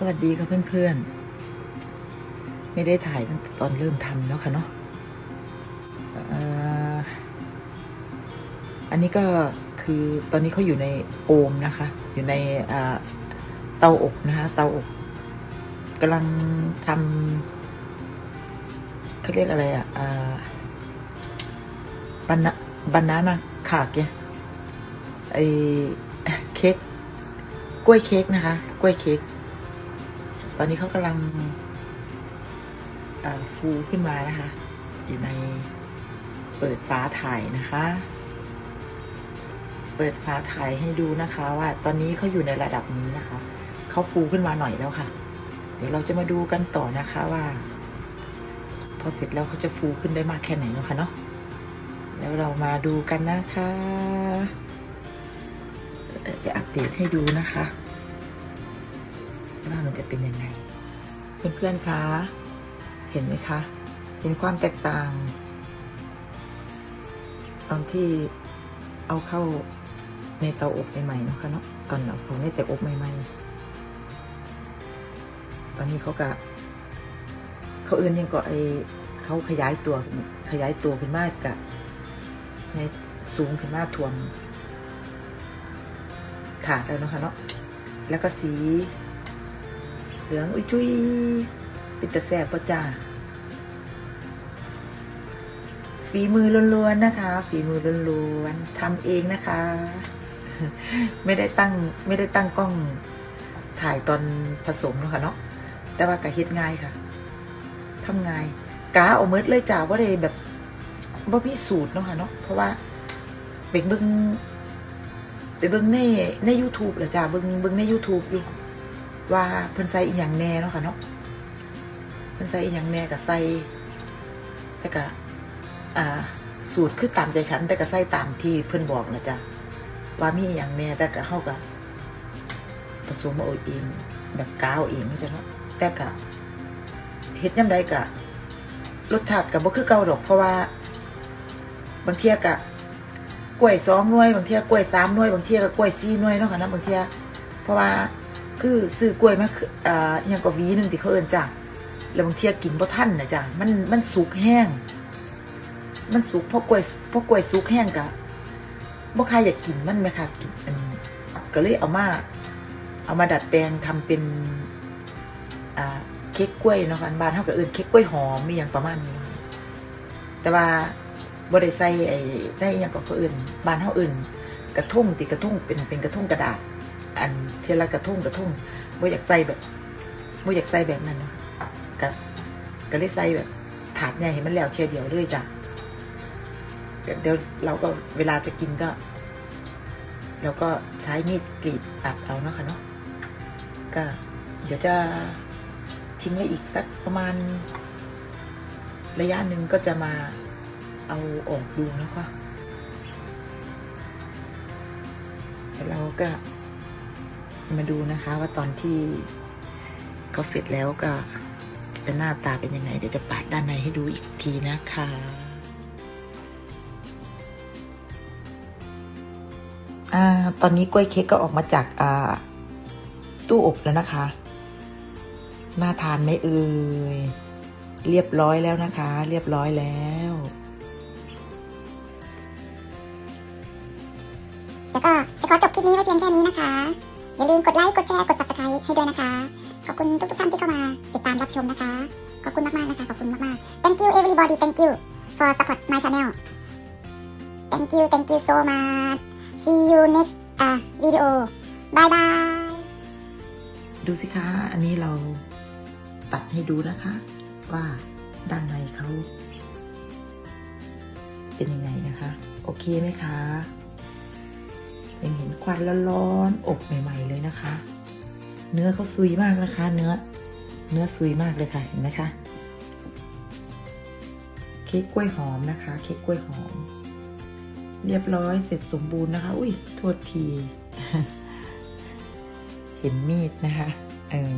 สวัสดีค่ะเพื่อนๆ ไม่ได้ถ่ายตั้งแต่ตอนเริ่มทำแล้วค่ะเนาะอันนี้ก็คือตอนนี้เขาอยู่ในโอมนะคะ อยู่ในเตาอบนะคะเตาอบกำลังทำเขาเรียกอะไรอะอ่าบานาบานานาขาเกยไอเค้กกล้วยเค้กนะคะ กล้วยเค้ก ตอนนี้เขากำลังฟูขึ้นมานะคะ อยู่ในเปิดฟ้าถ่ายนะคะ เปิดฟ้าถ่ายให้ดูนะคะ ว่าตอนนี้เขาอยู่ในระดับนี้นะคะเขาฟูขึ้นมาหน่อยแล้วค่ะ เดี๋ยวเราจะมาดูกันต่อนะคะว่า พอเสร็จแล้วเขาจะฟูขึ้นได้มากแค่ไหนเนาะคะเนาะแล้วเรามาดูกันนะคะจะอัปเดตให้ดูนะคะ ว่ามันจะเป็นยังไง เพื่อนๆคะ เห็นไหมคะ เห็นความแตกต่าง ตอนที่เอาเข้าในเตาอบใหม่ๆนะคะเนาะตอนเอาเขาในเตาอบใหม่ๆ ตอนนี้เขาก็เขาเอื่นยังก็ไอเขาขยายตัวขยายตัวขึ้นมากกะในสูงขึ้นมากทวมถาดแล้วนะคะเนาะแล้วก็สี เหลืองอุ้ยชุยเป็นตะแสบปะจ้าฝีมือล้วนๆนะคะ ฝีมือล้วนๆทำเองนะคะ ไม่ได้ตั้งไม่ได้ตั้งกล้องถ่ายตอนผสมเนาะค่ะเนาะแต่ว่ากะเฮ็ดง่ายค่ะทำง่ายกาเอาเมิดเลยจ้าว่าได้แบบว่ามีสูตรเนาะค่ะเนาะเพราะว่าไปเบิ่งไปเบิ่งในใน YouTube แหละจ้าเบิ่งเบิ่งใน YouTube อยู่ ว่าเพิ่นใส่อีหยังแน่เนาะค่ะเนาะเพิ่นใส่อีหยังแน่ก็ใส่แต่ก็อ่า สูตรคือตามใจฉัน แต่ก็ใส่ตามที่เพิ่นบอกนะจ๊ะว่ามีอีหยังแน่แต่ก็เฮาก็ผสมเอาเองแบบกาวเองนะจ๊ะเนาะแต่ก็เฮ็ดยามใดก็รสชาติก็บ่คือเก่าดอกเพราะว่า บางเที่ยก็กล้วยสองหน่วย บางเที่ยกล้วยสามหน่วย บางเที่ยก็กล้วยสี่หน่วยเนาะค่ะนะบางเที่ยเพราะว่า คือซื้อกล้วยมาคืออ่าอหยังก็หวีหนึงที่เขาเอินจ้ะแล้วบางเทียกินบ่ทันนะจ้ะมันมันสุกแห้ง มันสุกเพราะกล้วยเพราะกล้วยสุกแห้งกะบ่ใครอยากกินมันไหมคะกินอันก็เลยเอามา เอามาดัดแปลงทำเป็นอ่าเค้กกล้วยเนาะค่ะบ้านเฮาก็เอินเค้กกล้วยหอมมีหยังประมาณนี้ แต่ว่าบ่ได้ใส่ไอ้ได้อิหยังก็เขาเอินบ้านเฮาเอินกระทุ่งติกระทุ่งเป็นเป็นกระทุ่งกระดาษ อันเทยละกระทุ่งกระทุ่งบ่อยากใส่แบบบ่อยากใส่แบบนั้นเนาะก็เลยใส่แบบถาดใหญ่ให้มันแล้วเทียเดียวเลยจ้ะเดี๋ยวเดี๋ยวเราก็เวลาจะกินก็เราก็ใช้มีดกรีดตัดเอาเนาะค่ะเนาะก็เดี๋ยวจะทิ้งไว้อีกสักประมาณ ระยะหนึ่งก็จะมาเอาออกดูนะคะแล้วเราก็ มาดูนะคะว่าตอนที่เขาเสร็จแล้วก็จะหน้าตาเป็นยังไง เดี๋ยวจะปาดด้านในให้ดูอีกทีนะคะอตอนนี้กล้วยเค้กก็ออกมาจากตู้อบแล้วนะคะ น่าทานไหมเอ่ย เรียบร้อยแล้วนะคะ เรียบร้อยแล้วแล้วก็จะขอจบคลิปนี้ไว้เพียงแค่นี้นะคะ อย่าลืมกดไลค์ กดแชร์ กด subscribe ให้ด้วยนะคะ ขอบคุณทุกๆท่านที่เข้ามาติดตามรับชมนะคะ ขอบคุณมากๆนะคะ ขอบคุณมากๆ thank you everybody thank you for support my channel thank you thank you so much see you next uh, video bye bye ดูสิคะ อันนี้เราตัดให้ดูนะคะ ว่าด้านในเขาเป็นยังไงนะคะ โอเคไหมคะ ยังเห็นควันร้อนๆอบใหม่ๆเลยนะคะ เนื้อเขาซุยมากนะคะ เนื้อ เนื้อซุยมากเลยค่ะเห็นไหมคะเค้กกล้วยหอมนะคะ เค้กกล้วยหอม เรียบร้อยเสร็จสมบูรณ์นะคะ อุ้ยโทษที เห็นมีดนะคะเออ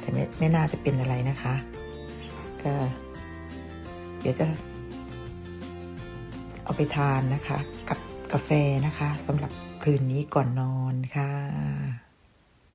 แต่ไม่ไม่น่าจะเป็นอะไรนะคะ ก็ เดี๋ยวจะ เอาไปทานนะคะ กับ กาแฟนะคะสำหรับคืนนี้ก่อนนอนค่ะ